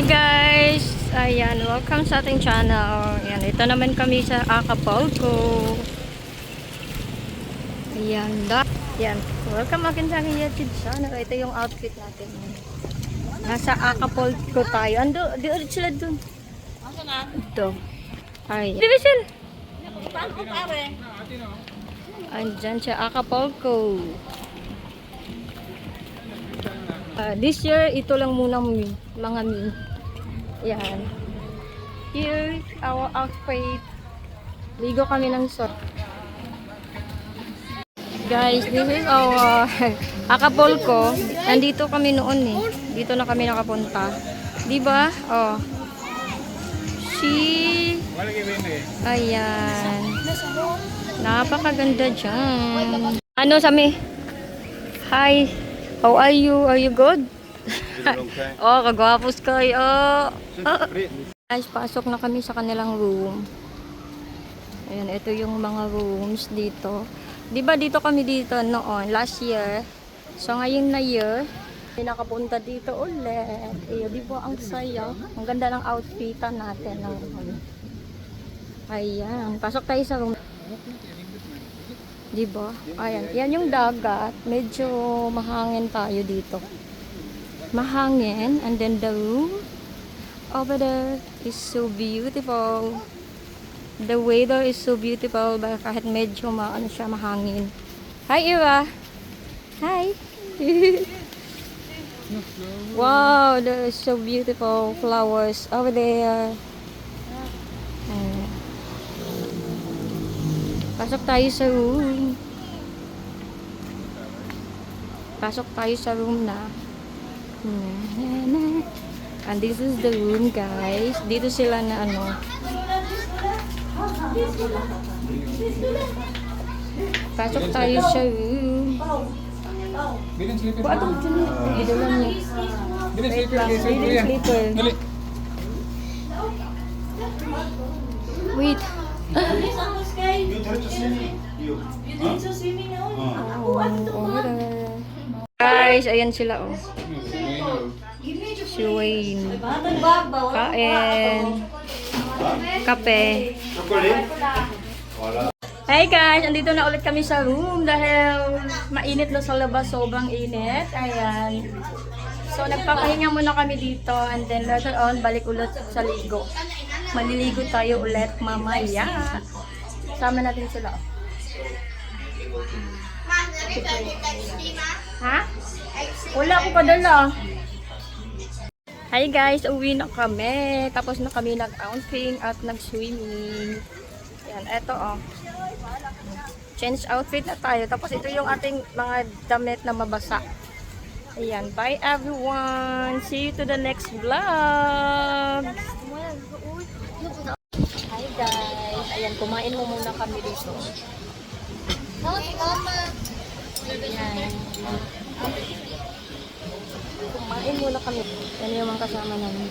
Hi guys! Ayan, welcome sa ating channel. Ayan, ito naman kami sa Acapulco. Ayan, da. Ayan, welcome again sa aking YouTube channel. Ito yung outfit natin. Nasa Acapulco tayo. Ando, di ulit sila dun. Ito. Ay. Division! Andyan siya, Acapulco. Ah, this year, ito lang muna mga mi. Yan. Here, our outfit. Ligo kami ng sort. Guys, this is our Acapulco. Nandito kami noon eh. Dito na kami nakapunta. Di ba? Oh. She... Ayan. Napakaganda dyan. Ano, Sami? Hi. How are you? Are you good? Oh, kagwapos kayo. Oh. Guys, pasok na kami sa kanilang room. Ayan, ito yung mga rooms dito. Di ba dito kami dito noon, last year? So, ngayon na year, nakapunta dito ulit. Iyo, di ang saya? Ang ganda ng outfitan natin. Ng, ayan, pasok tayo sa room. Di ba? Ayan, yan yung dagat. Medyo mahangin tayo dito. Mahangin. And then the room over there is so beautiful. The weather is so beautiful ba kahit medyo ma ano siya mahangin. Hi Ira. Hi. wow, there is so beautiful flowers over there. Pasok tayo sa room. Pasok tayo sa room na. And this is the room, guys. Dito sila na ano. Pasok tayo sa room. Bilin slipper. Kung atong dyan, idulan niya. Bilin Wait slipper. lang, Bilin bilin slipper. slipper. Dali. Wait. Oh, Oh, Guys, ayan sila oh. Si Wayne. Kain. Kape. Hey guys, andito na ulit kami sa room dahil mainit na sa labas, sobrang init. Ayan. So nagpapahinga muna kami dito and then later on balik ulit sa ligo. Maliligo tayo ulit mamaya. Sama natin sila. Ha? Wala ko padala. Hi guys, uwi na kami. Tapos na kami nag-outing at nag-swimming. Yan, eto oh. Change outfit na tayo. Tapos ito yung ating mga damit na mabasa. Ayan, bye everyone. See you to the next vlog. Hi guys. Ayan, kumain mo muna kami dito. Ayan. Kumain muna kami. Yan yung mga kasama namin.